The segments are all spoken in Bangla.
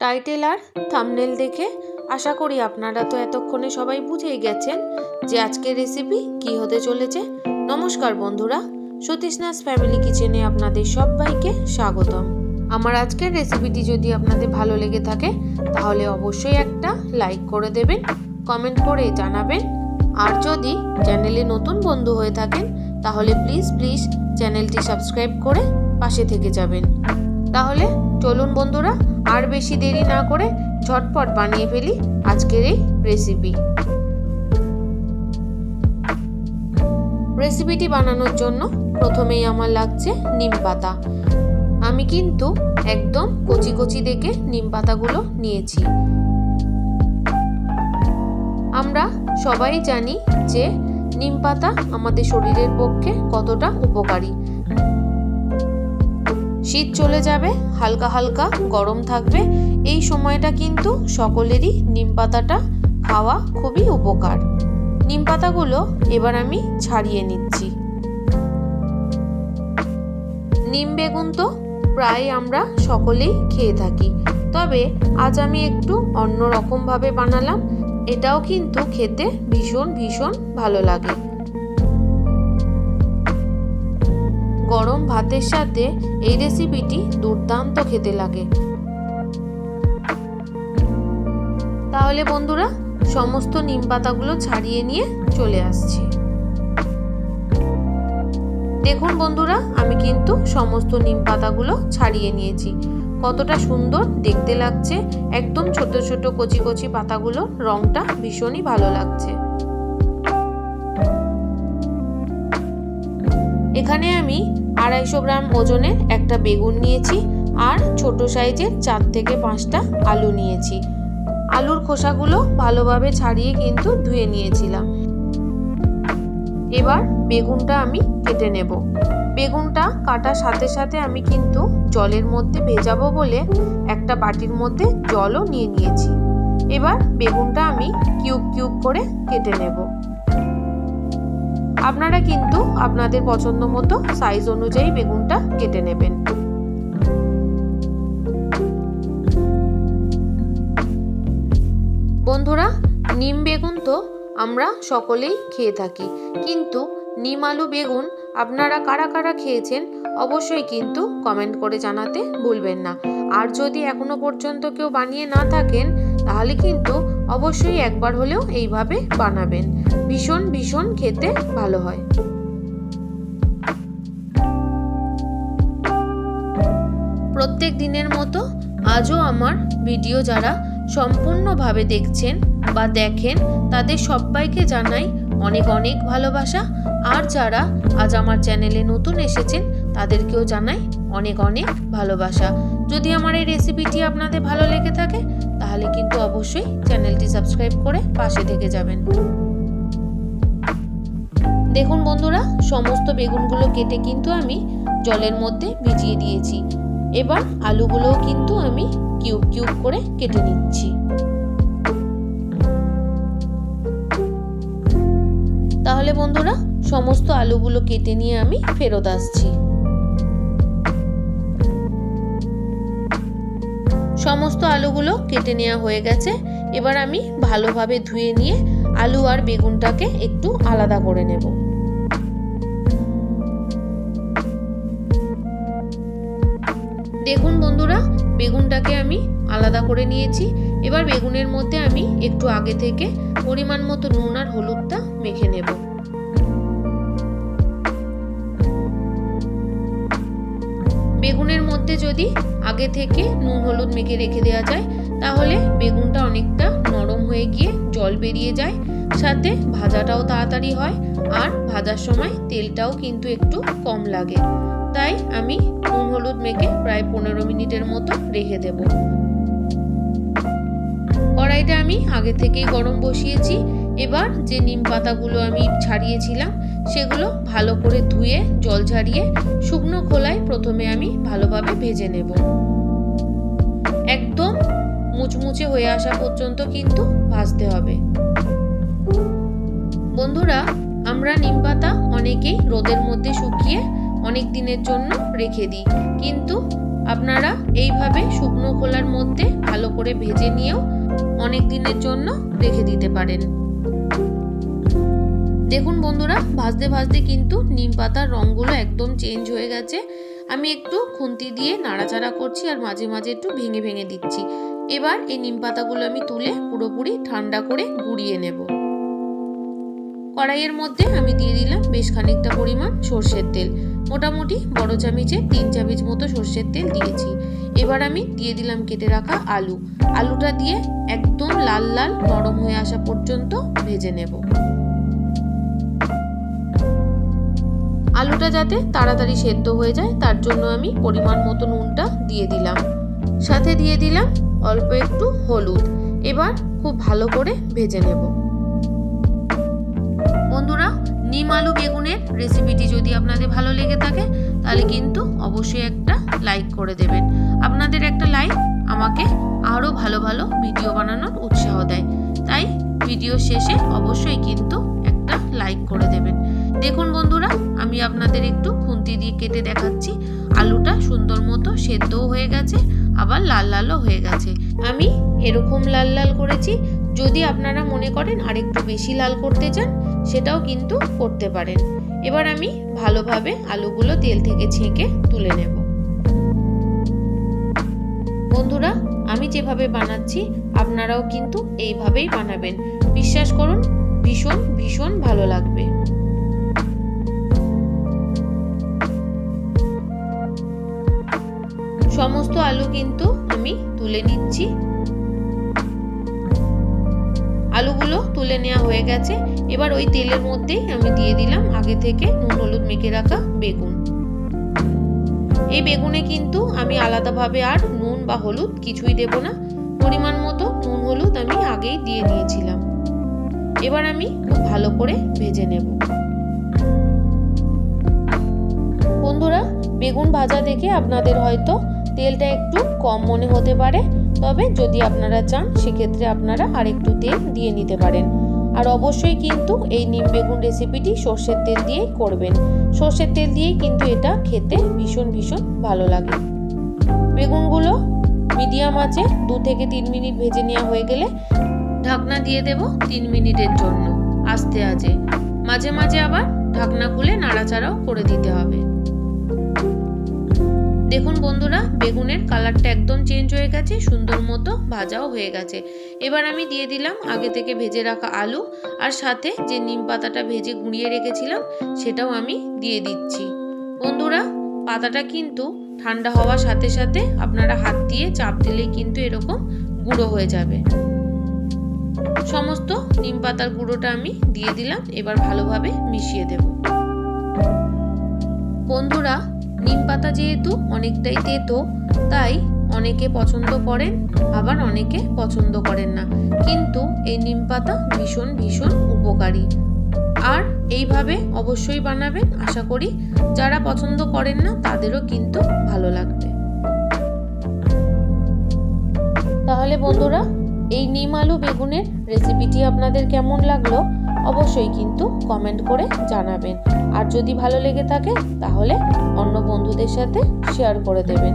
টাইটেল আর থামনেল দেখে আশা করি আপনারা তো এতক্ষণে সবাই বুঝেই গেছেন যে আজকের রেসিপি কি হতে চলেছে। নমস্কার বন্ধুরা, সতীশনাথ ফ্যামিলি কিচেনে আপনাদের সবাইকে স্বাগতম। আমার আজকের রেসিপিটি যদি আপনাদের ভালো লেগে থাকে, তাহলে অবশ্যই একটা লাইক করে দেবেন কমেন্ট করে জানাবেন। আর যদি চ্যানেলে নতুন বন্ধু হয়ে থাকেন, তাহলে প্লিজ প্লিজ চ্যানেলটি সাবস্ক্রাইব করে পাশে থেকে যাবেন। তাহলে চলুন বন্ধুরা, আর বেশি দেরি না করে ঝটপট বানিয়ে ফেলি আজকের এই রেসিপি রেসিপিটি বানানোর জন্য প্রথমেই আমার লাগছে নিম পাতা। আমি কিন্তু একদম কচি কচি দেখে নিম পাতাগুলো নিয়েছি। আমরা সবাই জানি যে নিম পাতা আমাদের শরীরের পক্ষে কতটা উপকারী। শীত চলে যাবে, হালকা হালকা গরম থাকবে। এই সময়টা কিন্তু সকলেরই নিম পাতাটা খাওয়া খুবই উপকার। নিম পাতাগুলো এবার আমি ছাড়িয়ে নিচ্ছি। নিম বেগুন তো প্রায় আমরা সকলেই খেয়ে থাকি। তবে আজ আমি একটু অন্য রকমভাবে বানালাম। এটাও কিন্তু খেতে ভীষণ ভীষণ ভালো লাগে। গরম ভাতের সাথে এই রেসিপিটি দুর্দান্ত খেতে লাগে। তাহলে বন্ধুরা, সমস্ত নিম পাতাগুলো ছাড়িয়ে নিয়ে চলে আসছি। দেখুন বন্ধুরা, আমি কিন্তু সমস্ত নিম পাতাগুলো ছাড়িয়ে নিয়েছি। কতটা সুন্দর দেখতে লাগছে, একদম ছোট ছোট কচি কচি পাতাগুলো রংটা ভীষণই ভালো লাগছে। এখানে আমি আড়াইশো গ্রাম ওজনের একটা বেগুন নিয়েছি আর ছোট সাইজের চার থেকে পাঁচটা আলু নিয়েছি। আলুর খোসাগুলো ভালোভাবে ছাড়িয়ে কিন্তু ধুয়ে নিয়েছিলাম। এবার বেগুনটা আমি কেটে নেব। বেগুনটা কাটার সাথে সাথে আমি কিন্তু জলের মধ্যে ভেজাবো বলে একটা বাটির মধ্যে জলও নিয়ে নিয়েছি। এবার বেগুনটা আমি কিউব কিউব করে কেটে নেব। আপনারা কিন্তু আপনাদের পছন্দ মতো সাইজ অনুযায়ী বেগুনটা কেটে নেবেন। বন্ধুরা, নিম বেগুন তো আমরা সকলেই খেয়ে থাকি, কিন্তু নিম আলু বেগুন আপনারা কারা কারা খেয়েছেন অবশ্যই কিন্তু কমেন্ট করে জানাতে ভুলবেন না। আর যদি এখনও পর্যন্ত কেউ বানিয়ে না থাকেন তাহলে কিন্তু অবশ্যই একবার হলেও এইভাবে বানাবেন। ভীষণ ভীষণ খেতে ভালো হয়। প্রত্যেক দিনের মতো আজও আমার ভিডিও যারা সম্পূর্ণভাবে দেখছেন বা দেখেন, তাদের সবাইকে জানাই অনেক অনেক ভালোবাসা। আর যারা আজ আমার চ্যানেলে নতুন এসেছেন, তাদেরকেও জানাই অনেক অনেক ভালোবাসা। যদি আমার এই রেসিপিটি আপনাদের ভালো লেগে থাকে তাহলে কিন্তু অবশ্যই চ্যানেলটি সাবস্ক্রাইব করে পাশে থেকে যাবেন। দেখুন বন্ধুরা, সমস্ত বেগুনগুলো কেটে কিন্তু আমি জলের মধ্যে ভিজিয়ে দিয়েছি। এবার আলুগুলোও কিন্তু আমি কিউব কিউব করে কেটে নিচ্ছি। তাহলে বন্ধুরা, সমস্ত আলুগুলো কেটে নিয়ে আমি ফেরত আসছি। সমস্ত আলুগুলো কেটে নেওয়া হয়ে গেছে। এবার আমি ভালোভাবে ধুয়ে নিয়ে আলু আর বেগুনটাকে একটু আলাদা করে নেব। দেখুন বন্ধুরা, বেগুনটাকে আমি আলাদা করে নিয়েছি। এবার বেগুনের মধ্যে আমি একটু আগে থেকে পরিমাণ মতো নুন আর হলুদটা মেখে নেব। যদি আগে থেকে নুন, হলুদ মেখে রেখে দেওয়া যায়, তাহলে বেগুনটা অনেকটা নরম হয়ে গিয়ে জল বেরিয়ে যায়। সাথে ভাজাটাও তাড়াতাড়ি হয় আর ভাজার সময় তেলটাও কিন্তু একটু কম লাগে। তাই আমি নুন, হলুদ মেখে প্রায় পনেরো মিনিটের মতো রেখে দেব। কড়াইটা আমি আগে থেকেই গরম বসিয়েছি। এবার যে নিম পাতাগুলো আমি ছাড়িয়েছিলাম সেগুলো ভালো করে ধুয়ে, জল ঝাড়িয়ে শুকনো খোলায় প্রথমে আমি ভালোভাবে ভেজে নেব। একদম মুচমুচে হয়ে আসা পর্যন্ত কিন্তু ভাজতে হবে। বন্ধুরা, আমরা নিম পাতা অনেকেই রোদের মধ্যে শুকিয়ে অনেক দিনের জন্য রেখে দিই। কিন্তু আপনারা এইভাবে শুকনো খোলার মধ্যে ভালো করে ভেজে নিয়েও অনেক দিনের জন্য রেখে দিতে পারেন। দেখুন বন্ধুরা, ভাজতে ভাজতে কিন্তু নিম পাতার রঙগুলো একদম চেঞ্জ হয়ে গেছে। আমি একটু খুন্তি দিয়ে নাড়াচাড়া করছি আর মাঝে মাঝে একটু ভেঙে ভেঙে দিচ্ছি। এবার এই নিম পাতাগুলো আমি তুলে পুরোপুরি ঠান্ডা করে গুঁড়িয়ে নেব। কড়াইয়ের মধ্যে আমি দিয়ে দিলাম বেশ খানিকটা পরিমাণ সর্ষের তেল। মোটামুটি বড় চামিচে তিন চামচ মতো সর্ষের তেল দিয়েছি। এবার আমি দিয়ে দিলাম কেটে রাখা আলু। আলুটা দিয়ে একদম লাল লাল নরম হয়ে আসা পর্যন্ত ভেজে নেব। আলুটা যাতে তাড়াতাড়ি সেদ্ধ হয়ে যায়, তার জন্য আমি পরিমাণ মতো নুনটা দিয়ে দিলাম। সাথে দিয়ে দিলাম অল্প একটু হলুদ। এবার খুব ভালো করে ভেজে নেব। বন্ধুরা, নিম আলু বেগুনের রেসিপিটি যদি আপনাদের ভালো লেগে থাকে, তাহলে কিন্তু অবশ্যই একটা লাইক করে দেবেন। আপনাদের একটা লাইক আমাকে আরও ভালো ভালো ভিডিও বানানোর উৎসাহ দেয়। তাই ভিডিও শেষে অবশ্যই কিন্তু একটা লাইক করে দেবেন। দেখুন বন্ধুরা আমি আপনাদের একটু খুন্তি দিয়ে কেটে দেখাচ্ছি। আলুটা সুন্দর মতো সেদ্ধও হয়ে গেছে, আবার লাল লালও হয়ে গেছে। আমি এরকম লাল লাল করেছি, যদি আপনারা মনে করেন আরেকটু বেশি লাল করতে চান, সেটাও কিন্তু করতে পারেন। এবার আমি ভালোভাবে আলুগুলো তেল থেকে ছেঁকে তুলে নেব। বন্ধুরা, আমি যেভাবে বানাচ্ছি, আপনারাও কিন্তু এইভাবেই বানাবেন। বিশ্বাস করুন, ভীষণ ভীষণ ভালো লাগবে। সমস্ত আলু কিন্তু আমি তুলে নিচ্ছি। আলুগুলো তুলে নেওয়া হয়ে গেছে। এবার ওই তেলের মধ্যেই আমি দিয়ে দিলাম আগে থেকে নুন, হলুদ মেখে রাখা বেগুন। এই বেগুনে কিন্তু আমি আলাদাভাবে আর নুন বা হলুদ কিছুই দেব না। পরিমাণ মতো নুন, হলুদ আমি আগেই দিয়ে দিয়েছিলাম। এবার আমি খুব ভালো করে ভেজে নেব। বন্ধুরা, বেগুন ভাজা দেখে আপনাদের হয়তো তেলটা একটু কম মনে হতে পারে, তবে যদি আপনারা চান, সেক্ষেত্রে আপনারা আরেকটু তেল দিয়ে নিতে পারেন। আর অবশ্যই কিন্তু এই নিম বেগুন রেসিপিটি সর্ষের তেল দিয়েই করবেন। সর্ষের তেল দিয়েই কিন্তু এটা খেতে ভীষণ ভীষণ ভালো লাগে। বেগুনগুলো মিডিয়াম আছে দু থেকে তিন মিনিট ভেজে নেওয়া হয়ে গেলে ঢাকনা দিয়ে দেব তিন মিনিটের জন্য আস্তে আজে মাঝে মাঝে আবার ঢাকনা খুলে নাড়াচাড়াও করে দিতে হবে। দেখুন বন্ধুরা, বেগুনের কালারটা একদম চেঞ্জ হয়ে গেছে, সুন্দর মতো ভাজাও হয়ে গেছে। এবার আমি দিয়ে দিলাম আগে থেকে ভেজে রাখা আলু, আর সাথে যে নিম পাতাটা ভেজে গুঁড়িয়ে রেখেছিলাম, সেটাও আমি দিয়ে দিচ্ছি। বন্ধুরা, পাতাটা কিন্তু ঠান্ডা হওয়ার সাথে সাথে আপনারা হাত দিয়ে চাপ দিলেই কিন্তু এরকম গুঁড়ো হয়ে যাবে। সমস্ত নিম পাতার গুঁড়োটা আমি দিয়ে দিলাম, এবার ভালোভাবে মিশিয়ে দেব। বন্ধুরা নিম পাতা যেহেতু অনেকটাই তেতো, তাই অনেকে পছন্দ করেন, আবার অনেকে পছন্দ করেন না। কিন্তু এই নিম পাতা ভীষণ ভীষণ উপকারী। আর এইভাবে অবশ্যই বানাবেন, আশা করি যারা পছন্দ করেন না, তাদেরও কিন্তু ভালো লাগবে। তাহলে বন্ধুরা, এই নিম আলু বেগুনের রেসিপিটি আপনাদের কেমন লাগল? অবশ্যই কিন্তু কমেন্ট করে জানাবেন। আর যদি ভালো লেগে থাকে, তাহলে অন্য বন্ধুদের সাথে শেয়ার করে দেবেন।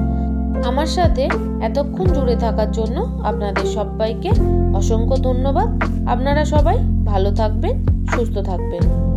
আমার সাথে এতক্ষণ জুড়ে থাকার জন্য আপনাদের সবাইকে অসংখ্য ধন্যবাদ। আপনারা সবাই ভালো থাকবেন, সুস্থ থাকবেন।